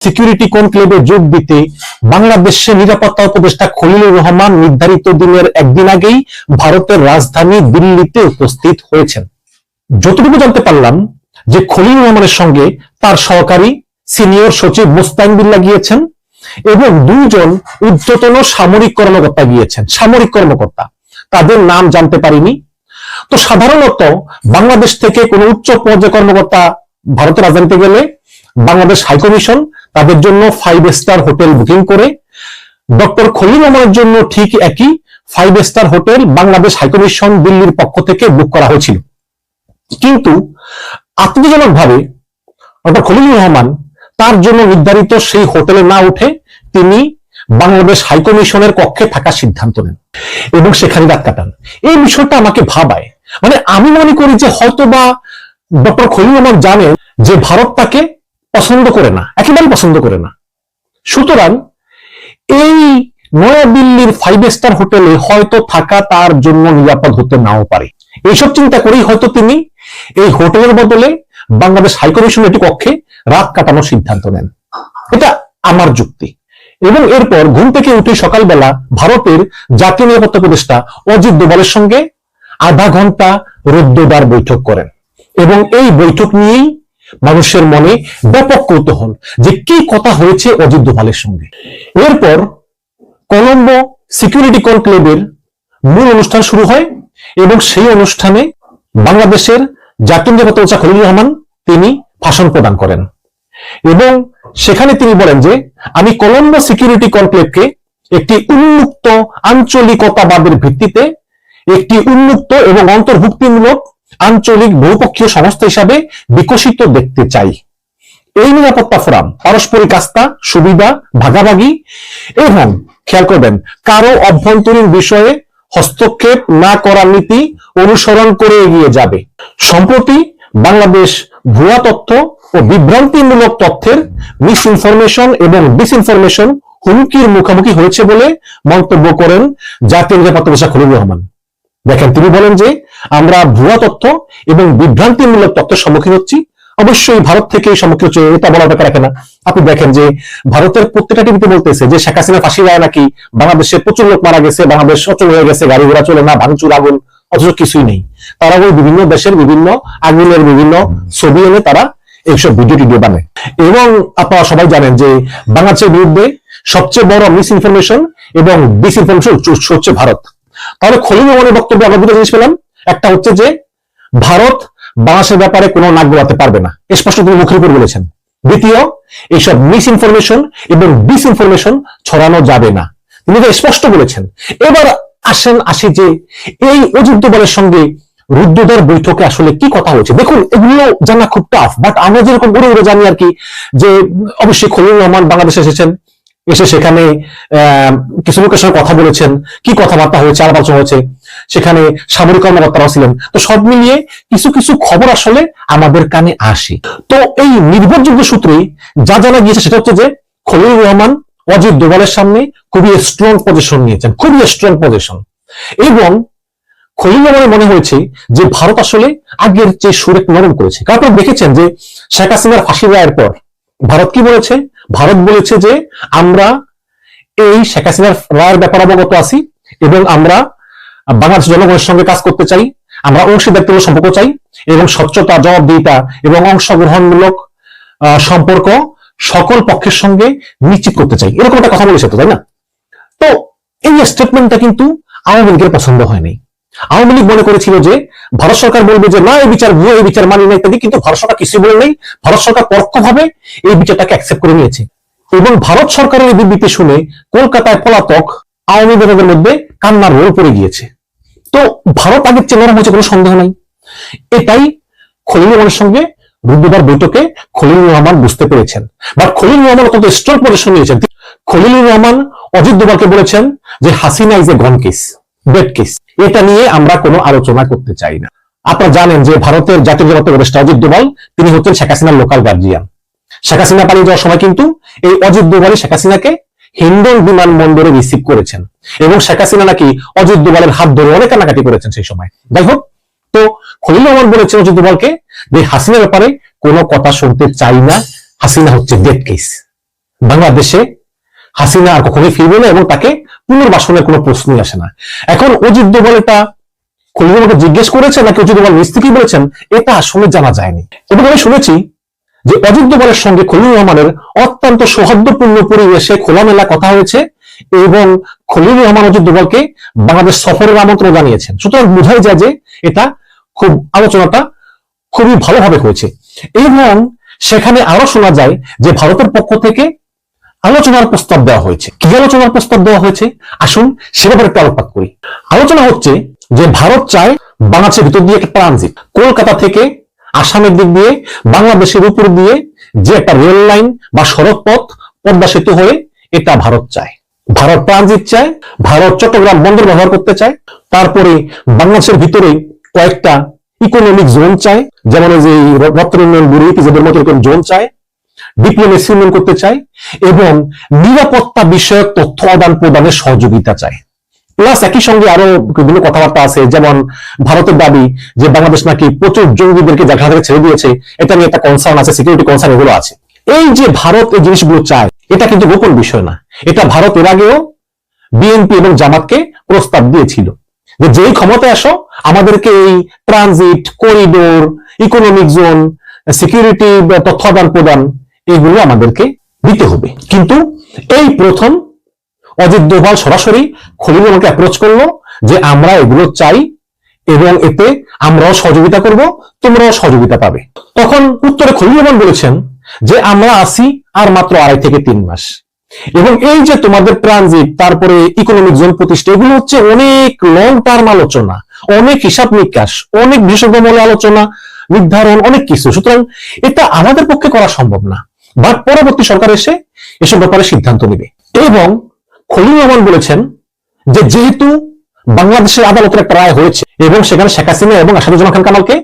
Security কনক্লেভে যোগ দিতে বাংলাদেশের নিরাপত্তা উপদেষ্টা খলিলুর রহমান নির্ধারিত দিনের একদিন আগেই ভারতের রাজধানী দিল্লিতে উপস্থিত হয়েছেন। যতটুকু জানতে পারলাম যে খলিলুর রহমানের সঙ্গে তার সহকারী সিনিয়র সচিব মুস্তাইন বিল্লা গিয়েছেন এবং দুইজন ঊর্ধ্বতন সামরিক কর্মকর্তা গিয়েছেন, সামরিক কর্মকর্তা। তাদের নাম জানতে পারিনি। তো সাধারণত বাংলাদেশ থেকে কোনো উচ্চ পর্যায়ে কর্মকর্তা ভারতের রাজধানীতে গেলে বাংলাদেশ হাইকমিশন তাদের জন্য ফাইভ স্টার হোটেল বুকিং করে। ডক্টর খলিল রহমানের জন্য ঠিক একই five star hotel Bangladesh high commission দিল্লির পক্ষ থেকে বুক করা হয়েছিল। কিন্তু আশ্চর্যজনক ভাবে ডক্টর খলিলুর রহমান তার জন্য নির্ধারিত সেই হোটেলে না উঠে তিনি বাংলাদেশ হাইকমিশনের কক্ষে থাকার সিদ্ধান্ত নেন এবং সেখানে রাত কাটান। এই বিষয়টা আমাকে ভাবায়। মানে আমি মনে করি যে হয়তোবা ডক্টর খলিল রহমান জানেন যে ভারত তাকে পছন্দ করে না, একেবারে পছন্দ করে না। সুতরাং এই নয়াদিল্লির ফাইভ স্টার হোটেলে হয়তো থাকা তার জন্য নিরাপদ হতে নাও পারে। এইসব চিন্তা করেই হয়তো তিনি এই হোটেলের বদলে বাংলাদেশ হাইকমিশনের একটি কক্ষে রাত কাটানোর সিদ্ধান্ত নেন। এটা আমার যুক্তি। এবং এরপর ঘুম থেকে উঠে সকালবেলা ভারতের জাতীয় নিরাপত্তা উপদেষ্টা অজিত দোভালের সঙ্গে আধা ঘণ্টা রুদ্ধদ্বার বৈঠক করেন। এবং এই বৈঠক নিয়েই মানুষের মনে ব্যাপক কৌতূহল যে কি কথা হয়েছে অজিত দোভালের সঙ্গে। এরপর কলম্বো সিকিউরিটি কনক্লেভের মূল অনুষ্ঠান শুরু হয় এবং সেই অনুষ্ঠানে বাংলাদেশের জাতীয় নিরাপত্তা উপদেষ্টা খলিলুর রহমান তিনি ভাষণ প্রদান করেন। এবং সেখানে তিনি বলেন যে, আমি কলম্বো সিকিউরিটি কনক্লেভকে একটি উন্মুক্ত আঞ্চলিকতাবাদের ভিত্তিতে একটি উন্মুক্ত এবং অন্তর্ভুক্তিমূলক আঞ্চলিক বহুপক্ষীয় সংস্থা হিসাবে বিকশিত দেখতে চাই। এই নিরাপত্তা ফোরাম পারস্পরিক আস্থা, সুবিধা, ভাগাভাগি এবং, খেয়াল করবেন কারও অভ্যন্তরীণ বিষয়ে হস্তক্ষেপ না করার নীতি অনুসরণ করে এগিয়ে যাবে। সম্প্রতি বাংলাদেশ ভুয়া তথ্য ও বিভ্রান্তিমূলক তথ্যের মিস ইনফরমেশন এবং ডিসইনফরমেশন হুমকির মুখোমুখি হয়েছে বলে মন্তব্য করেন জাতীয় নিরাপত্তা উপদেষ্টা খলিলুর রহমান। দেখেন তিনি বলেন যে আমরা ভুয়া তথ্য এবং বিভ্রান্তিমূলক তথ্যের সম্মুখীন হচ্ছি। অবশ্যই ভারত থেকে সম্মুখীন হচ্ছে, এটা বলা টাকা রাখে না। আপনি দেখেন যে ভারতের প্রত্যেকটা টিভিতে বলতেছে যে শেখ হাসিনা ফাঁসি রায় নাকি, বাংলাদেশে প্রচুর লোক মারা গেছে, বাংলাদেশ অচল হয়ে গেছে, গাড়ি ঘোড়া চলে না, ভাঙচুর, আগুন, অথচ কিছুই নেই। তারা ওই বিভিন্ন দেশের বিভিন্ন আগুনের বিভিন্ন ছবি এনে তারা এইসব ভিডিও টিডিও বানায়। এবং আপনারা সবাই জানেন যে বাংলাদেশের বিরুদ্ধে সবচেয়ে বড় মিস ইনফরমেশন এবং ডিস ইনফরমেশন হচ্ছে ভারত। তাহলে খলিল রহমানের বক্তব্যে আমরা দুটো জিনিস পেলাম। একটা হচ্ছে যে, ভারত বাংলাদেশের ব্যাপারে কোনো নাক গলাতে পারবে না। স্পষ্ট তিনি মুখের উপর বলেছেন। দ্বিতীয়, এইসব মিস ইনফরমেশন এবং ডিস ইনফরমেশন ছড়ানো যাবে না। তিনি এটা স্পষ্ট বলেছেন। এবার আসেন আসি যে, এই অজিত বলের সঙ্গে রুদ্রদার বৈঠকে আসলে কি কথা হয়েছে? দেখুন, এগুলো জানা খুব টাফ বাট আমরা যেরকম উড়ে উড়ে জানি আর কি, যে অবশ্যই খলিল রহমান বাংলাদেশে এসেছেন। এসে সেখানে কিছু লোকের সঙ্গে কথা বলেছেন, কি কথাবার্তা হয়েছে আলোচনা হয়েছে, সেখানে সামরিক কর্মকর্তারাও ছিলেন। তো সব মিলিয়ে কিছু কিছু খবর আসলে আমাদের কানে আসে। তো এই নির্ভরযোগ্য সূত্রে যা জানা গিয়েছে সেটা হচ্ছে যে খলিল রহমান অজিত দোভালের সামনে খুবই স্ট্রং পজিশন নিয়েছেন, খুবই স্ট্রং পজিশন এবং খলিল রহমানের মনে হয়েছে যে ভারত আসলে আগের যে সুরেক নরম করেছে। কারণ দেখেছেন যে শেখ হাসিনার ফাঁসি রায়ের পর ভারত কি বলেছে? ভারত বলেছে যে আমরা এই শেখ হাসিনার রায়ের ব্যাপারে অবগত আছি এবং আমরা বাংলাদেশ জনগণের সঙ্গে কাজ করতে চাই, আমরা অংশীদারিত্ব সম্পর্ক চাই এবং স্বচ্ছতা, জবাবদিহিতা এবং অংশগ্রহণমূলক সম্পর্ক সকল পক্ষের সঙ্গে নিশ্চিত করতে চাই। এরকম একটা কথা বলেছে তো, তাই না? তো এই স্টেটমেন্টটা কিন্তু আওয়ামী লীগের পছন্দ হয়নি। আওয়ামী লীগ মনে করেছিল যে ভারত সরকার বলবে যে, না, এই বিচার ভুয়ো, এই বিচার মানি না ইত্যাদি। কিন্তু ভারত সরকার কিছু বলে নেই। ভারত সরকার পরোক্ষভাবে এই বিচারটাকে অ্যাকসেপ্ট করে নিয়েছে। এবং ভারত সরকারের এই বিবৃতি শুনে কলকাতায় পলাতক আওয়ামী নেতাদের মধ্যে কান্নার রোল পড়ে গিয়েছে। তো ভারত আগের চেয়ে নরম হয়েছে কোনো সন্দেহ নাই। এটাই খলিল রহমানের সঙ্গে রুদ্রবার বৈঠকে খলিল রহমান বুঝতে পেরেছেন। বাট খলিল রহমান অত্যন্ত স্ট্রং পজিশন নিয়েছেন। খলিলুর রহমান অজিত দোভালকে বলেছেন যে, Hasina is a gone case dead case এটা নিয়ে আমরা কোনো আলোচনা করতে চাই না। আপনারা জানেন যে ভারতের জাতীয় নিরাপত্তা উপদেষ্টা অজিত দোভাল, তিনি হচ্ছেন শেখ হাসিনার লোকাল গার্জিয়ান শেখ হাসিনা পালিয়ে যাওয়ার সময় কিন্তু এই অজিত দোভালই শেখ হাসিনাকে হিন্ডন বিমানবন্দরে রিসিভ করেছেন এবং শেখ হাসিনা নাকি অজিত দোভালের হাত ধরে অনেক কানাকাটি করেছেন সেই সময়। যাই হোক, তো খলিল রহমান বলেছেন অজিত দোভালকে যে হাসিনার ব্যাপারে কোনো কথা শুনতে চাই না। হাসিনা হচ্ছে ডেড কেস বাংলাদেশে হাসিনা আর কখনোই ফিরবে না এবং তাকে পুনর্বাসনের কোনো প্রশ্নই আসে না। এখন অজিত দোভাল এটা খলিল জিজ্ঞেস করেছে নাকি অজিত দোভাল নিজ বলেছেন? এটা আসলে জানা যায়নি। এবং আমি শুনেছি যে অজিত দোভালের সঙ্গে খলিল রহমানের অত্যন্ত সৌহার্দ্যপূর্ণ পরিবেশে খোলামেলা কথা হয়েছে এবং খলিল রহমান অজিত দোভালকে বাংলাদেশ সফরের আমন্ত্রণ জানিয়েছেন। সুতরাং বোঝাই যায় যে এটা খুব আলোচনাটা খুবই ভালোভাবে হয়েছে। এবং সেখানে আরও শোনা যায় যে ভারতের পক্ষ থেকে আলোচনার প্রস্তাব দেওয়া হয়েছে। কি আলোচনার প্রস্তাব দেওয়া হয়েছে? আসুন সে ব্যাপারে একটু আলোকপাত করি। আলোচনা হচ্ছে যে ভারত চায় বাংলাদেশের ভিতর দিয়ে একটা ট্রানজিট কলকাতা থেকে আসামের দিক দিয়ে, বাংলাদেশের উপর দিয়ে যে একটা রেল লাইন বা সড়ক পথ পদ্মা সেতু হয়ে এটা ভারত চায়। ভারত ট্রানজিট চায়, ভারত চট্টগ্রাম বন্দর ব্যবহার করতে চায়, তারপরে বাংলাদেশের ভিতরে কয়েকটা ইকোনমিক জোন চায়, যেমন যে রপ্তানি উন্নয়ন ব্যুরো মতো এরকম জোন চায় ডিপ্লোমেসি উন্নয়ন করতে চায় এবং নিরাপত্তা বিষয়ক তথ্য আদান প্রদানের সহযোগিতা চায়। প্লাস একই সঙ্গে আরও বিভিন্ন কথাবার্তা আছে, যেমন ভারতের দাবি যে বাংলাদেশ নাকি প্রচুর জঙ্গিদেরকে জায়গা থেকে ছেড়ে দিয়েছে, এটা নিয়ে একটা কনসার্ন আছে সিকিউরিটি কনসার্ন এগুলো আছে। এই যে ভারত এই জিনিসগুলো চায়, এটা কিন্তু গোপন বিষয় না। এটা ভারত এর আগেও বিএনপি এবং জামাতকে প্রস্তাব দিয়েছিল যে যেই ক্ষমতায় আসো, আমাদেরকে এই transit corridor economic zone security তথ্য আদান প্রদান এগুলো আমাদেরকে দিতে হবে। কিন্তু এই প্রথম অজিত দোভাল সরাসরি খলিল আমাকে অ্যাপ্রোচ করল যে আমরা এগুলো চাই এবং এতে আমরাও সহযোগিতা করব, তোমরাও সহযোগিতা পাবে। তখন উত্তরে খলিল রহমান বলেছেন যে, আমরা আসি আর মাত্র আড়াই থেকে তিন মাস। এবং এই যে তোমাদের ট্রানজিট তারপরে ইকোনমিক জোন প্রতিষ্ঠা, এগুলো হচ্ছে অনেক লং টার্ম আলোচনা, অনেক হিসাব নিকাশ, অনেক বিশেষজ্ঞমূলক আলোচনা, নির্ধারণ, অনেক কিছু। সুতরাং এটা আমাদের পক্ষে করা সম্ভব না। বাট পরবর্তী সরকার এসে এসব ব্যাপারে সিদ্ধান্ত নেবে। এবং খলিল রহমান বলেছেন যে যেহেতু বাংলাদেশের আদালতের একটা রায় হয়েছে এবং সেখানে শেখ হাসিনা এবং আসাদুজ্জামান খান কামালকে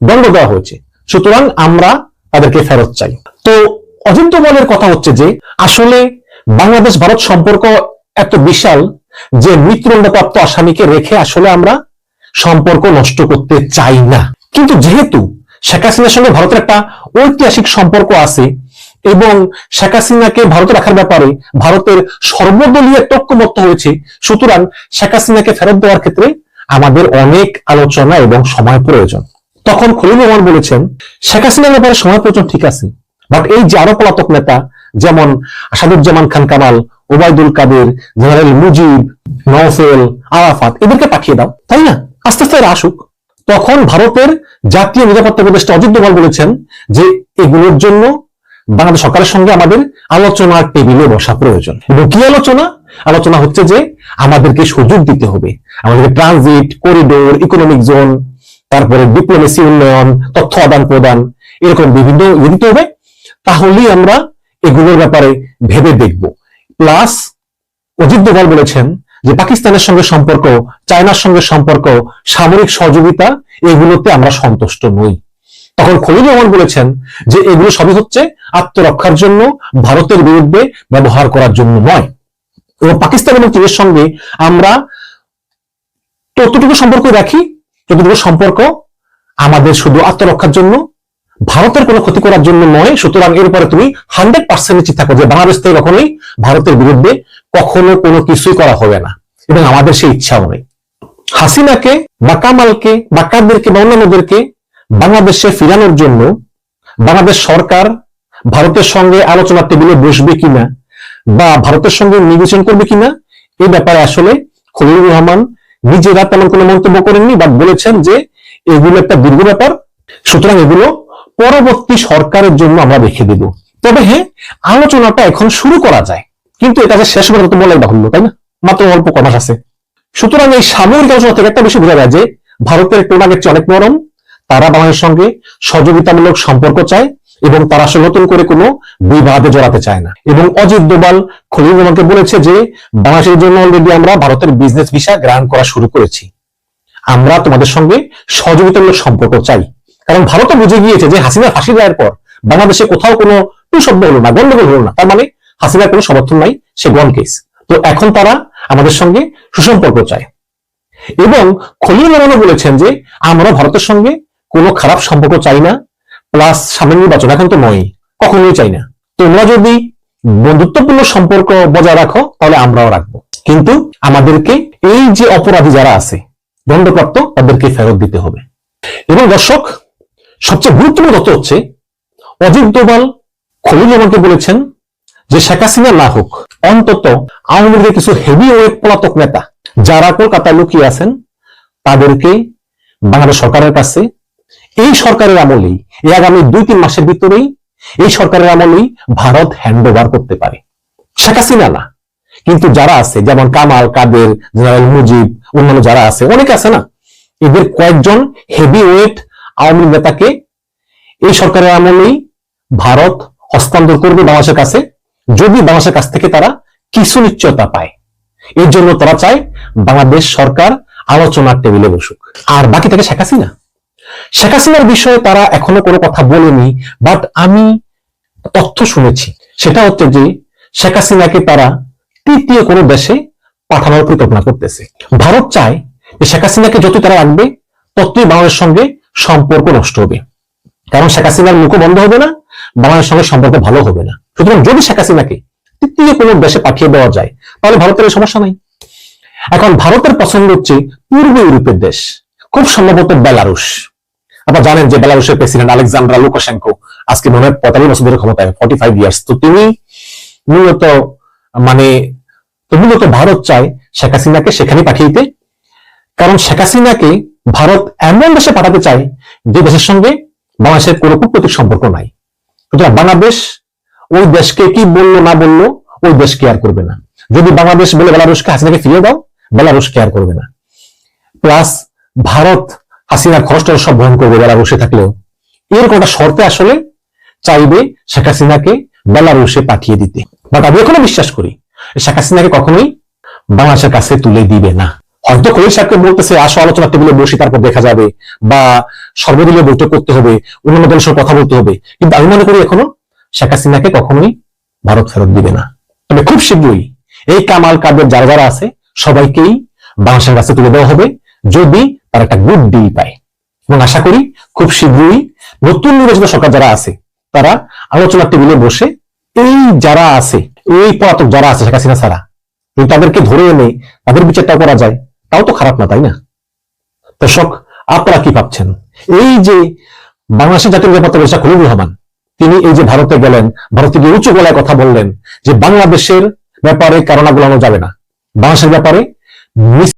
দণ্ড দেওয়া হয়েছে, সুতরাং আমরা তাদেরকে ফেরত চাই। তো অজিত দোভালের কথা হচ্ছে যে, আসলে বাংলাদেশ ভারত সম্পর্ক এত বিশাল যে মৃত্যুদণ্ডপ্রাপ্ত আসামিকে রেখে আসলে আমরা সম্পর্ক নষ্ট করতে চাই না। কিন্তু যেহেতু শেখ হাসিনার সঙ্গে ভারতের একটা ঐতিহাসিক সম্পর্ক আছে এবং শেখ হাসিনাকে ভারতে রাখার ব্যাপারে ভারতের সর্বদলীয় ঐক্যমত্য হয়েছে। সুতরাং শেখ হাসিনাকে ফেরত দেওয়ার ক্ষেত্রে আমাদের অনেক আলোচনা এবং সময় প্রয়োজন। তখন খলিল রহমান বলেছেন, শেখ হাসিনার ব্যাপারে সময় প্রয়োজন ঠিক আছে। বাট এই যে আরও পলাতক নেতা, যেমন আসাদুজ্জামান খান কামাল, ওবায়দুল কাদের, জেনারেল মুজিব, নওফেল, আরাফাত, এদেরকে পাঠিয়ে দাও, তাই না? আস্তে আস্তে এরা আসুক। তখন ভারতের জাতীয় নিরাপত্তা উপদেষ্টা অজিত দোভাল বলেছেন যে এগুলোর জন্য বাংলাদেশ সরকারের সঙ্গে আমাদের আলোচনার টেবিলে বসা প্রয়োজন। এবং কি আলোচনা? আলোচনা হচ্ছে যে আমাদেরকে সুযোগ দিতে হবে। আমাদেরকে ট্রানজিট করিডোর ইকোনমিক জোন তারপরে ডিপ্লোমেসি উন্নয়ন, তথ্য আদান প্রদান, এরকম বিভিন্ন ইয়ে দিতে হবে। তাহলেই আমরা এগুলোর ব্যাপারে ভেবে দেখব। প্লাস অজিত দোভাল বলেছেন যে পাকিস্তানের সঙ্গে সম্পর্ক, চায়নার সঙ্গে সম্পর্ক, সামরিক সহযোগিতা, এগুলোতে আমরা সন্তুষ্ট নই। তখন খলিল রহমান বলেছেন যে এগুলো সবই হচ্ছে আত্মরক্ষার জন্য, ভারতের বিরুদ্ধে ব্যবহার করার জন্য নয়। এবং পাকিস্তান এবং চীনের সঙ্গে আমরা ততটুকু সম্পর্ক রাখি, যতটুকু সম্পর্ক আমাদের শুধু আত্মরক্ষার জন্য, ভারতের কোনো ক্ষতি করার জন্য নয়, সুতরাং এর উপরে তুমি হান্ড্রেড পার্সেন্ট থাকো যে বাংলাদেশ থেকে কখনোই ভারতের বিরুদ্ধে কখনো কোনো কিছুই করা হবে না। এবং আমাদের সেই ইচ্ছাও নেই। হাসিনাকে বা কামালকে বা কাদেরকে বা অন্যান্যদেরকে বাংলাদেশে ফিরানোর জন্য বাংলাদেশ সরকার ভারতের সঙ্গে আলোচনা টেবিলে বসবে কিনা বা ভারতের সঙ্গে নির্বাচন করবে কিনা এই ব্যাপারে আসলে খলিলুর রহমান নিজেরা তেমন কোনো মন্তব্য করেননি বা বলেছেন যে এগুলো একটা দীর্ঘ ব্যাপার। সুতরাং এগুলো পরবর্তী সরকারের জন্য আমরা রেখে দেব। তবে হ্যাঁ আলোচনাটা এখন শুরু করা যায়। কিন্তু এটা যে শেষ পর্যন্ত বলাই বাহুল্য, তাই না? মাত্র অল্প কমাস আছে। সুতরাং এই সাময়িক আলোচনা থেকে একটা বিষয় বোঝা যায় যে ভারতের টোনাগের চেয়ে অনেক নরম তারা বাংলাদেশের সঙ্গে সহযোগিতামূলক সম্পর্ক চায় এবং তারা আসলে নতুন করে কোনো বিবাদে জড়াতে চায় না। এবং অজিত দোবাল খলিল রহমানকে বলেছে যে, বাংলাদেশের জন্য অলরেডি আমরা ভারতের বিজনেস ভিসা গ্রহণ করা শুরু করেছি। আমরা তোমাদের সঙ্গে সহযোগিতামূলক সম্পর্ক চাই। কারণ ভারতও বুঝে গিয়েছে যে, হাসিনা ফাঁসি দেওয়ার পর বাংলাদেশে কোথাও কোনো শব্দ হলো না গন্ডগোল হলো না। তার মানে হাসিনার কোনো সমর্থন নাই, সে গন কেস তো এখন তারা আমাদের সঙ্গে সুসম্পর্ক চায়। এবং খলিল রহমানও বলেছেন যে, আমরা ভারতের সঙ্গে কোনো খারাপ সম্পর্ক চাই না প্লাস সামনে নির্বাচন এখন তো নয়, কখনোই চাই না। তোমরা যদি বন্ধুত্বপূর্ণ সম্পর্ক বজায় রাখো, তাহলে আমরাও রাখব। কিন্তু আমাদেরকে এই যে অপরাধী যারা আছে, দণ্ডপ্রাপ্ত, তাদেরকে ফেরত দিতে হবে। এবং দর্শক, সবচেয়ে গুরুত্বপূর্ণ তথ্য হচ্ছে, অজিত দোভাল খলিল আমাকে বলেছেন যে শেখ হাসিনা না হোক, অন্তত আওয়ামী লীগের কিছু হেভি ওয়েট পলাতক নেতা যারা কলকাতায় লুকিয়ে আছেন, তাদেরকে বাংলাদেশ সরকারের কাছে এই সরকারের আমলেই, এই আগামী দুই তিন মাসের ভিতরেই এই সরকারের আমলেই ভারত হ্যান্ড ওভার করতে পারে। শেখ হাসিনা না। কিন্তু যারা আছে, যেমন কামাল, কাদের, জেনারেল মুজিব, অন্যান্য যারা আছে, অনেকে আছে না? এদের কয়েকজন হেভি ওয়েট আওয়ামী নেতাকে এই সরকারের আমলেই ভারত হস্তান্তর করবে বাংলাদেশের কাছে, যদি বাংলাদেশের কাছ থেকে তারা কিছু নিশ্চয়তা পায়। এর জন্য তারা চায় বাংলাদেশ সরকার আলোচনার টেবিলে বসুক। আর বাকি থেকে শেখ হাসিনা। শেখ হাসিনার বিষয়ে তারা এখনও কোনো কথা বলেনি বাট আমি তথ্য শুনেছি। সেটা হচ্ছে যে শেখ হাসিনাকে তারা তৃতীয় কোনো দেশে পাঠানোর পরিকল্পনা করতেছে। ভারত চায় যে শেখ হাসিনাকে যতই তারা রাখবে ততই বাংলাদেশের সঙ্গে সম্পর্ক নষ্ট হবে। কারণ শেখ হাসিনার মুখও বন্ধ হবে না, বাংলাদেশের সঙ্গে সম্পর্ক ভালো হবে না। সুতরাং যদি শেখ হাসিনাকে তৃতীয় কোনো দেশে পাঠিয়ে দেওয়া যায়, তাহলে ভারতের সমস্যা নাই। এখন ভারতের পছন্দ হচ্ছে পূর্ব ইউরোপের দেশ, খুব সম্ভবত বেলারুশ। আপনারা জানেন যে বেলারুশের প্রেসিডেন্ট আলেকজান্ড্রা লুকাশেঙ্কো আজকে মনে হয় পঁয়তাল্লিশ বছর ধরে ক্ষমতায় ফর্টি ফাইভ ইয়ার্স তো তিনি মূলত মানে মূলত ভারত চায় শেখ হাসিনাকে সেখানে পাঠিয়ে কারণ শেখ হাসিনাকে ভারত এমন দেশে পাঠাতে চায় যে দেশের সঙ্গে বাংলাদেশের কোনো কূটনৈতিক সম্পর্ক নাই। সুতরাং বাংলাদেশ ওই দেশকে কি বলল, না বলল, ওই দেশ কেয়ার করবে না। যদি বাংলাদেশ বলে বেলারুশকে হাসিনাকে ফিরিয়ে দাও, বেলারুশ কেয়ার করবে না। প্লাস ভারত হাসিনার খরচটা সব বহন করবে বেলারুশে থাকলেও। এর কোনটা শর্তে আসলে চাইবে শেখ হাসিনাকে বেলারুশে পাঠিয়ে দিতে। বাট আমি এখনও বিশ্বাস করি, শেখ হাসিনাকে কখনোই বাংলাদেশের কাছে তুলে দিবে না। হয়তো খলিল সাহেবকে বলতেছে, আসো আলোচনা টেবিলে বসি তারপর দেখা যাবে, বা সর্বদলীয় বৈঠক করতে হবে, অন্যান্য দলের সঙ্গে কথা বলতে হবে। কিন্তু আমি মনে করি এখনও শেখ হাসিনাকে কখনোই ভারত ফেরত দিবে না। তবে খুব শীঘ্রই এই কামাল কাদের যারা যারা আছে, সবাইকেই বাংলাদেশের কাছে তুলে দেওয়া হবে। যদি তারা একটা গুড ডিল পায়। এবং আশা করি খুব শীঘ্রই নতুন নির্বাচিত সরকার যারা আছে, তারা আলোচনার টেবিলে বসে এই যারা আছে, এই পলাতক যারা আছে, শেখ হাসিনা ছাড়া যদি তাদেরকে ধরে এনে তাদের বিচারটা করা যায়, তাও তো খারাপ না, তাই না? দর্শক, আপনারা কি ভাবছেন? এই যে বাংলাদেশের জাতীয় নিরাপত্তা ব্যবস্থা খলিল রহমান তিনি এই যে ভারতে গেলেন, ভারতে গিয়ে উঁচু গলায় কথা বললেন যে বাংলাদেশের ব্যাপারে কারণা গোলানো যাবে না। বাংলাদেশের ব্যাপারে